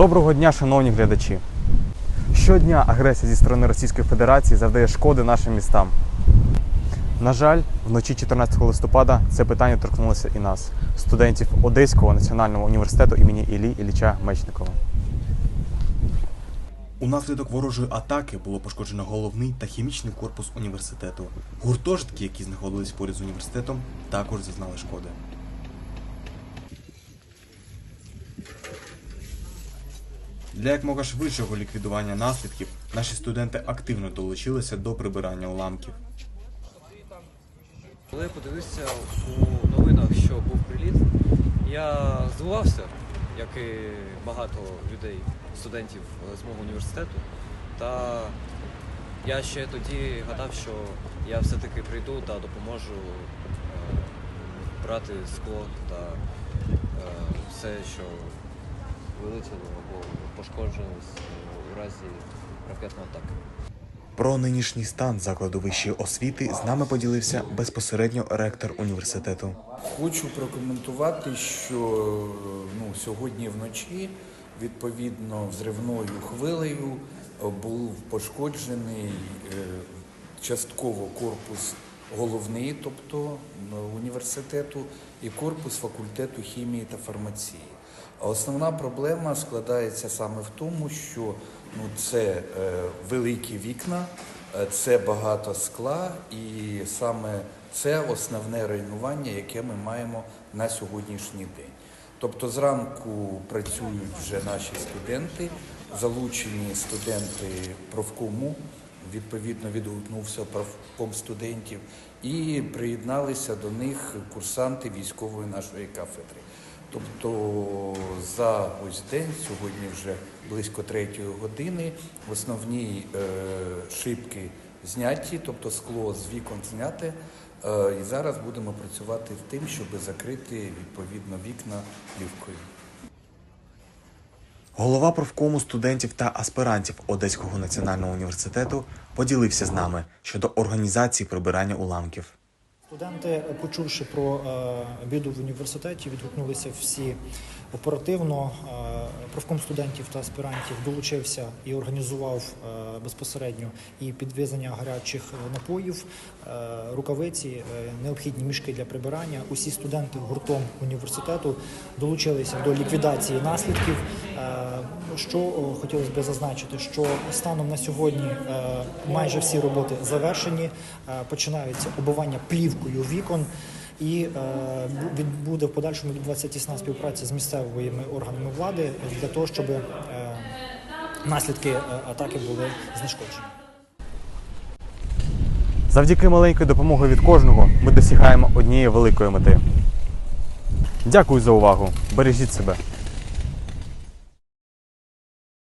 Доброго дня, шановні глядачі. Щодня агресія зі сторони Російської Федерації завдає шкоди нашим містам. На жаль, вночі 14 листопада це питання торкнулося і нас, студентів Одеського національного університету імені Іллі Ілліча Мечникова. Унаслідок ворожої атаки було пошкоджено головний та хімічний корпус університету. Гуртожитки, які знаходились поряд з університетом, також зазнали шкоди. Для якмога швидшого ліквідування наслідків наші студенти активно долучилися до прибирання уламків. Коли я подивився у новинах, що був приліт, я здивувався, як і багато людей, студентів з мого університету. Та я ще тоді гадав, що я все-таки прийду та допоможу е, брати скло та е, все, що вилетіло або пошкоджувалось е, у разі ракетної атаки. Про нинішній стан закладу вищої освіти з нами поділився безпосередньо ректор університету. Хочу прокоментувати, що ну, сьогодні вночі відповідно взривною хвилею був пошкоджений е, частково корпус головний, тобто е, університету, і корпус факультету хімії та фармації. Основна проблема складається саме в тому, що ну, це е, великі вікна, е, це багато скла, і саме це основне руйнування, яке ми маємо на сьогоднішній день. Тобто зранку працюють вже наші студенти, залучені студенти профкому, відповідно відгукнувся профком студентів, і приєдналися до них курсанти військової нашої кафедри. Тобто за ось день, сьогодні вже близько третьої години, основні е, шибки зняті, тобто скло з вікон зняте. Е, і зараз будемо працювати з тим, щоб закрити відповідно вікна плівкою. Голова профкому студентів та аспірантів Одеського національного університету поділився з нами щодо організації прибирання уламків. Студенти, почувши про е, біду в університеті, відгукнулися всі оперативно. Е, Профком студентів та аспірантів долучився і організував е, безпосередньо і підвезення гарячих напоїв, рукавиці, необхідні мішки для прибирання. Усі студенти гуртом університету долучилися до ліквідації наслідків. Е, Що хотілося б зазначити, що станом на сьогодні е, майже всі роботи завершені, е, починаються обивання плівкою вікон. І буде в подальшому відбуватися тісна співпраця з місцевими органами влади для того, щоб наслідки атаки були знешкоджені. Завдяки маленької допомоги від кожного ми досягаємо однієї великої мети. Дякую за увагу. Бережіть себе.